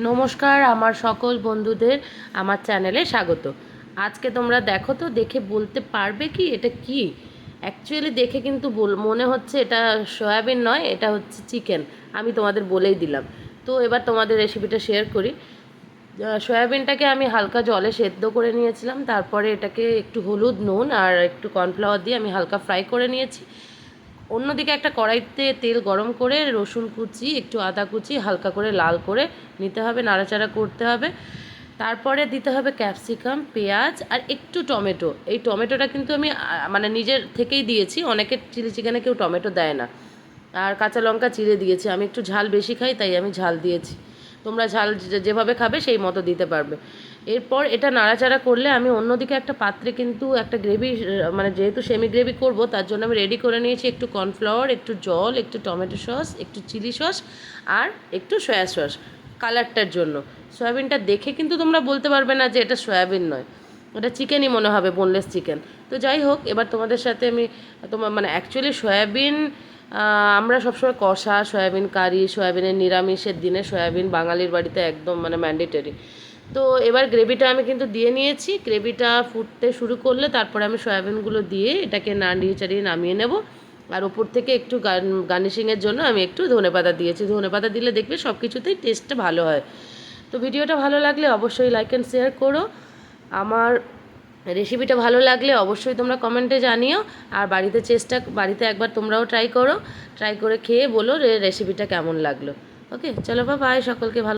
নমস্কার, আমার সকল বন্ধুদের আমার চ্যানেলে স্বাগত। আজকে তোমরা দেখো তো, দেখে বলতে পারবে কি এটা কি? অ্যাকচুয়ালি দেখে কিন্তু বল- মনে হচ্ছে এটা সয়াবিন নয়, এটা হচ্ছে চিকেন। আমি তোমাদের বলেই দিলাম। তো এবার তোমাদের রেসিপিটা শেয়ার করি। সয়াবিনটাকে আমি হালকা জলে সেদ্ধ করে নিয়েছিলাম, তারপরে এটাকে একটু হলুদ নুন আর একটু কর্নফ্লাওয়ার দিয়ে আমি হালকা ফ্রাই করে নিয়েছি। অন্যদিকে একটা কড়াইতে তেল গরম করে রসুন কুচি, একটু আদা কুচি, হালকা করে লাল করে নিতে হবে, নাড়াচাড়া করতে হবে। তারপরে দিতে হবে ক্যাপসিকাম, পেঁয়াজ আর একটু টমেটো। এই টমেটোটা কিন্তু আমি মানে নিজের থেকেই দিয়েছি, অনেকে চিলি চিকেনে কেউ টমেটো দেয় না। আর কাঁচা লঙ্কা চিড়ে দিয়েছি, আমি একটু ঝাল বেশি খাই, তাই আমি ঝাল দিয়েছি। তোমরা ঝাল যেভাবে খাবে সেই মতো দিতে পারবে। এরপর এটা নাড়াচাড়া করলে আমি অন্যদিকে একটা পাত্রে কিন্তু একটা গ্রেভি মানে যেহেতু সেমি গ্রেভি করব, তার জন্য আমি রেডি করে নিয়েছি একটু কর্নফ্লাওয়ার একটু জল, একটু টমেটো সস একটু চিলি সস আর একটু সয়া সস কালারটার জন্য। সয়াবিনটা দেখে কিন্তু তোমরা বলতে পারবে না যে এটা সয়াবিন নয়। ওটা চিকেনই মনে হবে বোনলেস চিকেন তো যাই হোক, এবার তোমাদের সাথে আমি তোমার মানে অ্যাকচুয়ালি সয়াবিন আমরা সবসময় কষা, সয়াবিন কারি, সয়াবিনের নিরামিষের দিনে সয়াবিন বাঙালির বাড়িতে একদম মানে ম্যান্ডেটরি তো এবার গ্রেভিটা আমি কিন্তু দিয়ে নিয়েছি। গ্রেভিটা ফুটতে শুরু করলে তারপরে আমি সয়াবিনগুলো দিয়ে এটাকে নাড়িয়ে চাড়িয়ে নামিয়ে নেব। আর ওপর থেকে একটু গার্নিশিংয়ের জন্য আমি একটু ধনেপাতা দিয়েছি। ধনেপাতা দিলে দেখবে সব কিছুতেই টেস্টটা ভালো হয়। তো ভিডিওটা ভালো লাগলে অবশ্যই লাইক অ্যান্ড শেয়ার করো। আমার রেসিপিটা ভালো লাগলে অবশ্যই তোমরা কমেন্টে জানিও। আর বাড়িতে চেষ্টা, বাড়িতে একবার তোমরাও ট্রাই করো। ট্রাই করে খেয়ে বলো রেসিপিটা কেমন লাগল। ওকে চলো বা বাই সকলকে ভালো